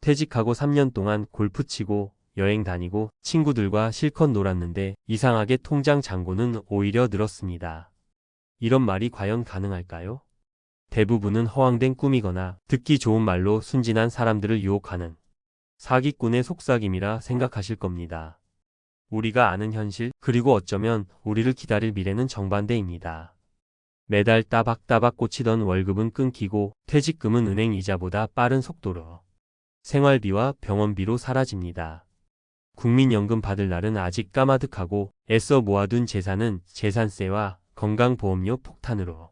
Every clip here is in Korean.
퇴직하고 3년 동안 골프 치고 여행 다니고 친구들과 실컷 놀았는데 이상하게 통장 잔고는 오히려 늘었습니다. 이런 말이 과연 가능할까요? 대부분은 허황된 꿈이거나 듣기 좋은 말로 순진한 사람들을 유혹하는 사기꾼의 속삭임이라 생각하실 겁니다. 우리가 아는 현실, 그리고 어쩌면 우리를 기다릴 미래는 정반대입니다. 매달 따박따박 꽂히던 월급은 끊기고 퇴직금은 은행 이자보다 빠른 속도로 생활비와 병원비로 사라집니다. 국민연금 받을 날은 아직 까마득하고 애써 모아둔 재산은 재산세와 건강보험료 폭탄으로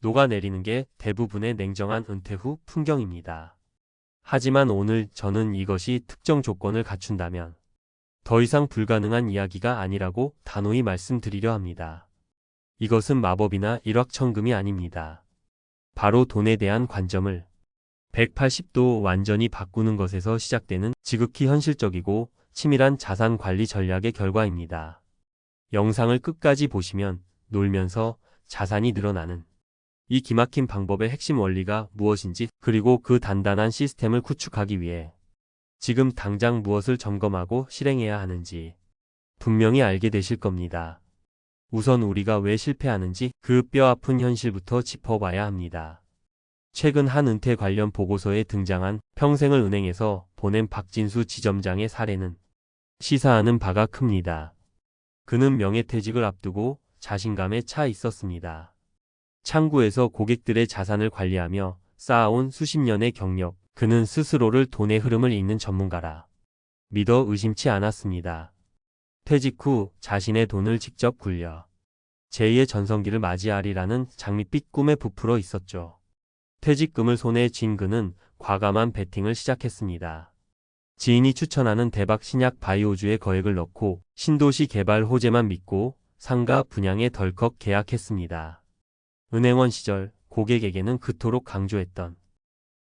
녹아내리는 게 대부분의 냉정한 은퇴 후 풍경입니다. 하지만 오늘 저는 이것이 특정 조건을 갖춘다면 더 이상 불가능한 이야기가 아니라고 단호히 말씀드리려 합니다. 이것은 마법이나 일확천금이 아닙니다. 바로 돈에 대한 관점을 180도 완전히 바꾸는 것에서 시작되는 지극히 현실적이고 치밀한 자산 관리 전략의 결과입니다. 영상을 끝까지 보시면 놀면서 자산이 늘어나는 이 기막힌 방법의 핵심 원리가 무엇인지 그리고 그 단단한 시스템을 구축하기 위해 지금 당장 무엇을 점검하고 실행해야 하는지 분명히 알게 되실 겁니다. 우선 우리가 왜 실패하는지 그 뼈아픈 현실부터 짚어봐야 합니다. 최근 한 은퇴 관련 보고서에 등장한 평생을 은행에서 보낸 박진수 지점장의 사례는 시사하는 바가 큽니다. 그는 명예퇴직을 앞두고 자신감에 차 있었습니다. 창구에서 고객들의 자산을 관리하며 쌓아온 수십 년의 경력, 그는 스스로를 돈의 흐름을 읽는 전문가라. 믿어 의심치 않았습니다. 퇴직 후 자신의 돈을 직접 굴려 제2의 전성기를 맞이하리라는 장밋빛 꿈에 부풀어 있었죠. 퇴직금을 손에 쥔 그는 과감한 베팅을 시작했습니다. 지인이 추천하는 대박 신약 바이오주에 거액을 넣고 신도시 개발 호재만 믿고 상가 분양에 덜컥 계약했습니다. 은행원 시절 고객에게는 그토록 강조했던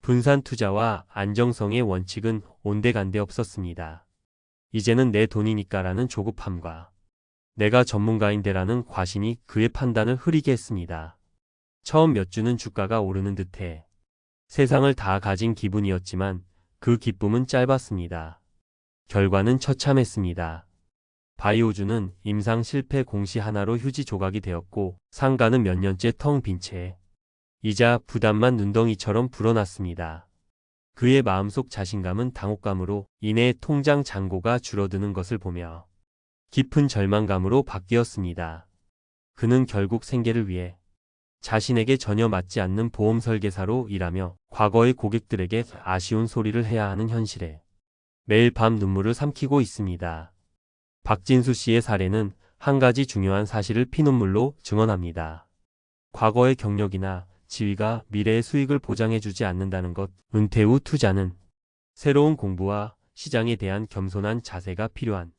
분산 투자와 안정성의 원칙은 온데간데 없었습니다. 이제는 내 돈이니까라는 조급함과 내가 전문가인데라는 과신이 그의 판단을 흐리게 했습니다. 처음 몇 주는 주가가 오르는 듯해 세상을 다 가진 기분이었지만 그 기쁨은 짧았습니다. 결과는 처참했습니다. 바이오주는 임상 실패 공시 하나로 휴지 조각이 되었고 상가는 몇 년째 텅 빈 채 이자 부담만 눈덩이처럼 불어났습니다. 그의 마음속 자신감은 당혹감으로 인해 통장 잔고가 줄어드는 것을 보며 깊은 절망감으로 바뀌었습니다. 그는 결국 생계를 위해 자신에게 전혀 맞지 않는 보험 설계사로 일하며 과거의 고객들에게 아쉬운 소리를 해야 하는 현실에 매일 밤 눈물을 삼키고 있습니다. 박진수 씨의 사례는 한 가지 중요한 사실을 피눈물로 증언합니다. 과거의 경력이나 지위가 미래의 수익을 보장해주지 않는다는 것, 은퇴 후 투자는 새로운 공부와 시장에 대한 겸손한 자세가 필요한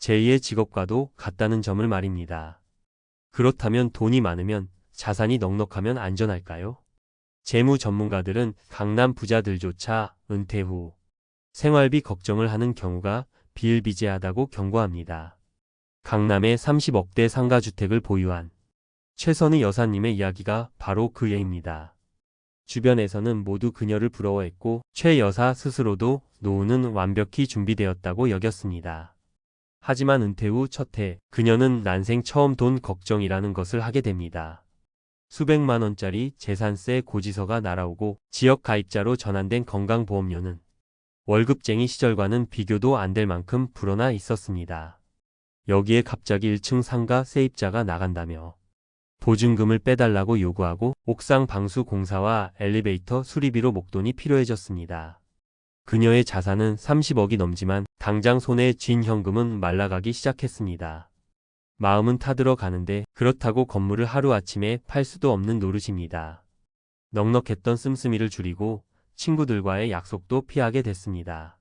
제2의 직업과도 같다는 점을 말입니다. 그렇다면 돈이 많으면 자산이 넉넉하면 안전할까요? 재무 전문가들은 강남 부자들조차 은퇴 후 생활비 걱정을 하는 경우가 비일비재하다고 경고합니다. 강남의 30억대 상가주택을 보유한 최선희 여사님의 이야기가 바로 그 예입니다. 주변에서는 모두 그녀를 부러워했고 최 여사 스스로도 노후는 완벽히 준비되었다고 여겼습니다. 하지만 은퇴 후 첫 해 그녀는 난생 처음 돈 걱정이라는 것을 하게 됩니다. 수백만 원짜리 재산세 고지서가 날아오고 지역 가입자로 전환된 건강보험료는 월급쟁이 시절과는 비교도 안 될 만큼 불어나 있었습니다. 여기에 갑자기 1층 상가 세입자가 나간다며 보증금을 빼달라고 요구하고 옥상 방수 공사와 엘리베이터 수리비로 목돈이 필요해졌습니다. 그녀의 자산은 30억이 넘지만 당장 손에 쥔 현금은 말라가기 시작했습니다. 마음은 타들어 가는데 그렇다고 건물을 하루아침에 팔 수도 없는 노릇입니다. 넉넉했던 씀씀이를 줄이고 친구들과의 약속도 피하게 됐습니다.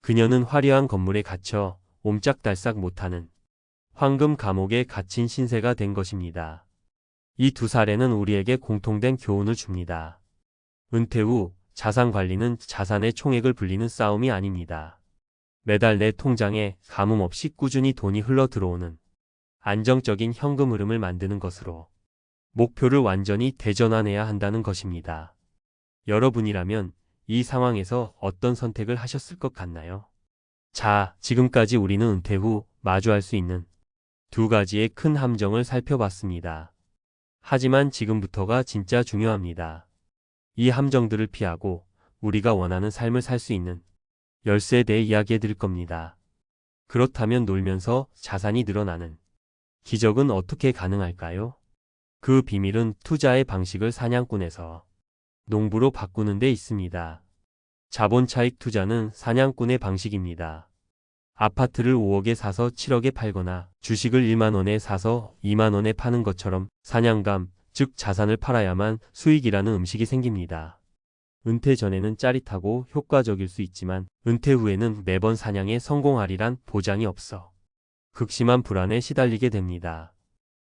그녀는 화려한 건물에 갇혀 옴짝달싹 못하는 황금 감옥에 갇힌 신세가 된 것입니다. 이 두 사례는 우리에게 공통된 교훈을 줍니다. 은퇴 후 자산 관리는 자산의 총액을 불리는 싸움이 아닙니다. 매달 내 통장에 가뭄 없이 꾸준히 돈이 흘러 들어오는 안정적인 현금 흐름을 만드는 것으로 목표를 완전히 대전환해야 한다는 것입니다. 여러분이라면 이 상황에서 어떤 선택을 하셨을 것 같나요? 자, 지금까지 우리는 은퇴 후 마주할 수 있는 두 가지의 큰 함정을 살펴봤습니다. 하지만 지금부터가 진짜 중요합니다. 이 함정들을 피하고 우리가 원하는 삶을 살 수 있는 열쇠에 대해 이야기해 드릴 겁니다. 그렇다면 놀면서 자산이 늘어나는 기적은 어떻게 가능할까요? 그 비밀은 투자의 방식을 사냥꾼에서 농부로 바꾸는 데 있습니다. 자본 차익 투자는 사냥꾼의 방식입니다. 아파트를 5억에 사서 7억에 팔거나 주식을 1만 원에 사서 2만 원에 파는 것처럼 사냥감, 즉 자산을 팔아야만 수익이라는 음식이 생깁니다. 은퇴 전에는 짜릿하고 효과적일 수 있지만 은퇴 후에는 매번 사냥에 성공하리란 보장이 없어 극심한 불안에 시달리게 됩니다.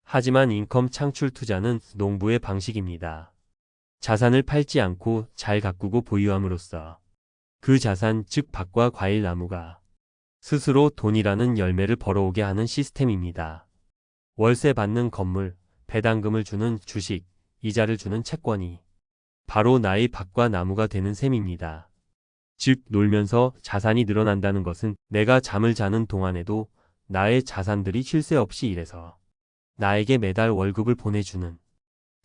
하지만 인컴 창출 투자는 농부의 방식입니다. 자산을 팔지 않고 잘 가꾸고 보유함으로써 그 자산 즉 밭과 과일 나무가 스스로 돈이라는 열매를 벌어오게 하는 시스템입니다. 월세 받는 건물, 배당금을 주는 주식, 이자를 주는 채권이 바로 나의 밭과 나무가 되는 셈입니다. 즉, 놀면서 자산이 늘어난다는 것은 내가 잠을 자는 동안에도 나의 자산들이 쉴새 없이 일해서 나에게 매달 월급을 보내주는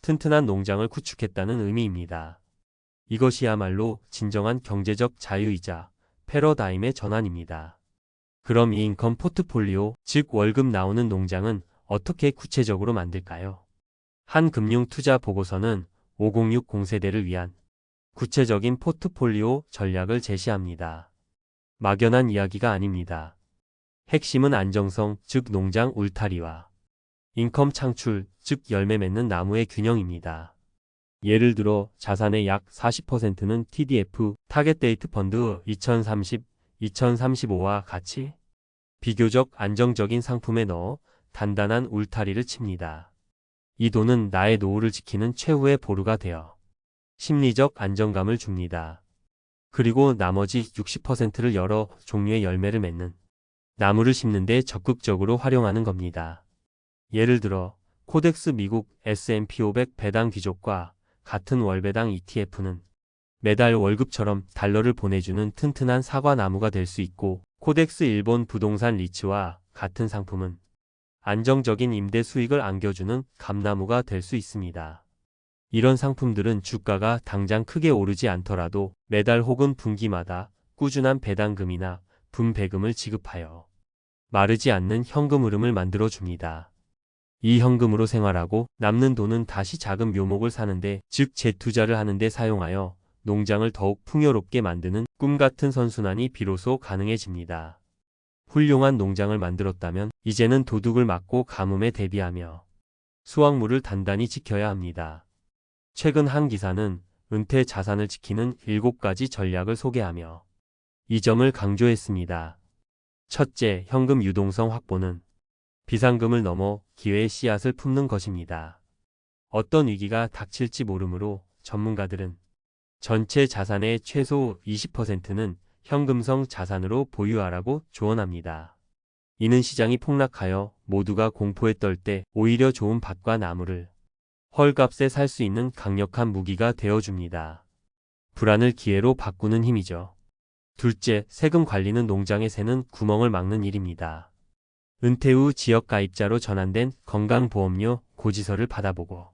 튼튼한 농장을 구축했다는 의미입니다. 이것이야말로 진정한 경제적 자유이자 패러다임의 전환입니다. 그럼 이 인컴 포트폴리오, 즉 월급 나오는 농장은 어떻게 구체적으로 만들까요? 한 금융 투자 보고서는 506 공세대를 위한 구체적인 포트폴리오 전략을 제시합니다. 막연한 이야기가 아닙니다. 핵심은 안정성, 즉 농장 울타리와 인컴 창출, 즉 열매 맺는 나무의 균형입니다. 예를 들어 자산의 약 40%는 TDF, 타겟 데이트 펀드 2030, 2035와 같이 비교적 안정적인 상품에 넣어 단단한 울타리를 칩니다. 이 돈은 나의 노후를 지키는 최후의 보루가 되어 심리적 안정감을 줍니다. 그리고 나머지 60%를 여러 종류의 열매를 맺는 나무를 심는데 적극적으로 활용하는 겁니다. 예를 들어 코덱스 미국 S&P 500 배당 귀족과 같은 월배당 ETF는 매달 월급처럼 달러를 보내주는 튼튼한 사과나무가 될 수 있고 코덱스 일본 부동산 리츠와 같은 상품은 안정적인 임대 수익을 안겨주는 감나무가 될 수 있습니다. 이런 상품들은 주가가 당장 크게 오르지 않더라도 매달 혹은 분기마다 꾸준한 배당금이나 분배금을 지급하여 마르지 않는 현금 흐름을 만들어 줍니다. 이 현금으로 생활하고 남는 돈은 다시 작은 묘목을 사는데 즉 재투자를 하는데 사용하여 농장을 더욱 풍요롭게 만드는 꿈같은 선순환이 비로소 가능해집니다. 훌륭한 농장을 만들었다면 이제는 도둑을 막고 가뭄에 대비하며 수확물을 단단히 지켜야 합니다. 최근 한 기사는 은퇴 자산을 지키는 7가지 전략을 소개하며 이 점을 강조했습니다. 첫째, 현금 유동성 확보는 비상금을 넘어 기회의 씨앗을 품는 것입니다. 어떤 위기가 닥칠지 모르므로 전문가들은 전체 자산의 최소 20%는 현금성 자산으로 보유하라고 조언합니다. 이는 시장이 폭락하여 모두가 공포에 떨 때 오히려 좋은 밭과 나무를 헐값에 살 수 있는 강력한 무기가 되어줍니다. 불안을 기회로 바꾸는 힘이죠. 둘째, 세금 관리는 농장에 새는 구멍을 막는 일입니다. 은퇴 후 지역 가입자로 전환된 건강보험료 고지서를 받아보고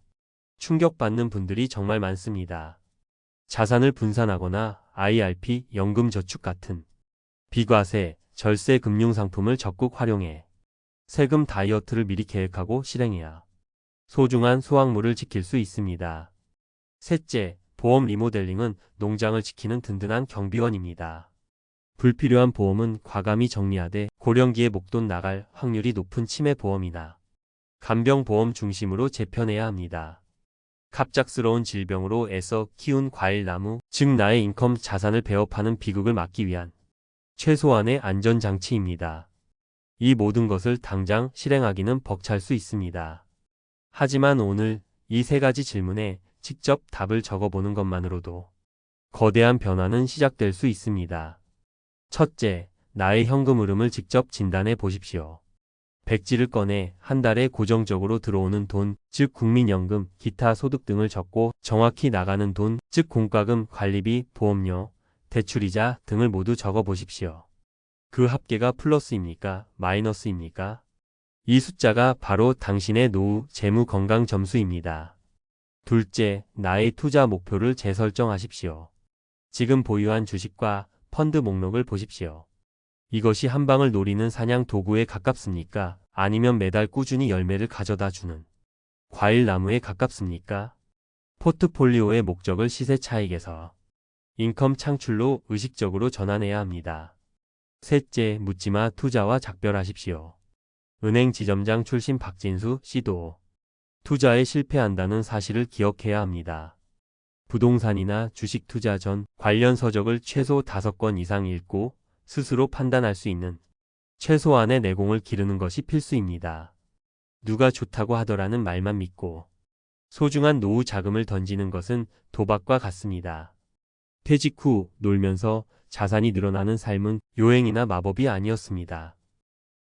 충격받는 분들이 정말 많습니다. 자산을 분산하거나 IRP, 연금저축 같은 비과세, 절세 금융상품을 적극 활용해 세금 다이어트를 미리 계획하고 실행해야 소중한 소확물을 지킬 수 있습니다. 셋째, 보험 리모델링은 농장을 지키는 든든한 경비원입니다. 불필요한 보험은 과감히 정리하되 고령기에 목돈 나갈 확률이 높은 치매 보험이나 간병 보험 중심으로 재편해야 합니다. 갑작스러운 질병으로 애써 키운 과일 나무, 즉 나의 인컴 자산을 배업하는 비극을 막기 위한 최소한의 안전장치입니다. 이 모든 것을 당장 실행하기는 벅찰 수 있습니다. 하지만 오늘 이 세 가지 질문에 직접 답을 적어보는 것만으로도 거대한 변화는 시작될 수 있습니다. 첫째, 나의 현금 흐름을 직접 진단해 보십시오. 백지를 꺼내 한 달에 고정적으로 들어오는 돈, 즉 국민연금, 기타 소득 등을 적고 정확히 나가는 돈, 즉 공과금, 관리비, 보험료, 대출이자 등을 모두 적어 보십시오. 그 합계가 플러스입니까? 마이너스입니까? 이 숫자가 바로 당신의 노후 재무 건강 점수입니다. 둘째, 나의 투자 목표를 재설정하십시오. 지금 보유한 주식과 펀드 목록을 보십시오. 이것이 한 방을 노리는 사냥 도구에 가깝습니까? 아니면 매달 꾸준히 열매를 가져다 주는 과일 나무에 가깝습니까? 포트폴리오의 목적을 시세 차익에서 인컴 창출로 의식적으로 전환해야 합니다. 셋째, 묻지마 투자와 작별하십시오. 은행 지점장 출신 박진수 씨도 투자에 실패한다는 사실을 기억해야 합니다. 부동산이나 주식 투자 전 관련 서적을 최소 5권 이상 읽고 스스로 판단할 수 있는 최소한의 내공을 기르는 것이 필수입니다. 누가 좋다고 하더라는 말만 믿고 소중한 노후 자금을 던지는 것은 도박과 같습니다. 퇴직 후 놀면서 자산이 늘어나는 삶은 요행이나 마법이 아니었습니다.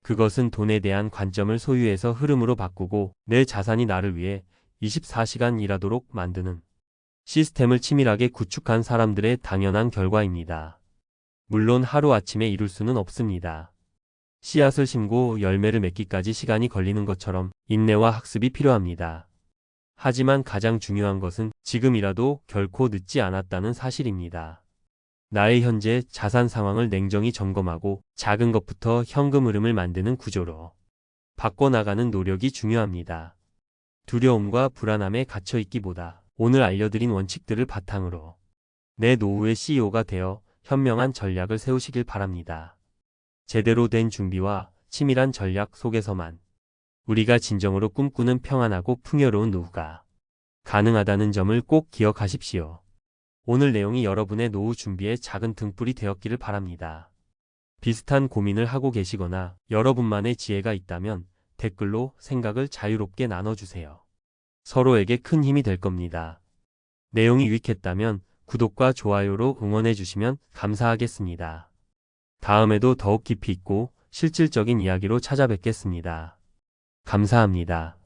그것은 돈에 대한 관점을 소유해서 흐름으로 바꾸고 내 자산이 나를 위해 24시간 일하도록 만드는 시스템을 치밀하게 구축한 사람들의 당연한 결과입니다. 물론 하루아침에 이룰 수는 없습니다. 씨앗을 심고 열매를 맺기까지 시간이 걸리는 것처럼 인내와 학습이 필요합니다. 하지만 가장 중요한 것은 지금이라도 결코 늦지 않았다는 사실입니다. 나의 현재 자산 상황을 냉정히 점검하고 작은 것부터 현금 흐름을 만드는 구조로 바꿔나가는 노력이 중요합니다. 두려움과 불안함에 갇혀 있기보다 오늘 알려드린 원칙들을 바탕으로 내 노후의 CEO가 되어 현명한 전략을 세우시길 바랍니다. 제대로 된 준비와 치밀한 전략 속에서만 우리가 진정으로 꿈꾸는 평안하고 풍요로운 노후가 가능하다는 점을 꼭 기억하십시오. 오늘 내용이 여러분의 노후 준비에 작은 등불이 되었기를 바랍니다. 비슷한 고민을 하고 계시거나 여러분만의 지혜가 있다면 댓글로 생각을 자유롭게 나눠주세요. 서로에게 큰 힘이 될 겁니다. 내용이 유익했다면 구독과 좋아요로 응원해 주시면 감사하겠습니다. 다음에도 더욱 깊이 있고 실질적인 이야기로 찾아뵙겠습니다. 감사합니다.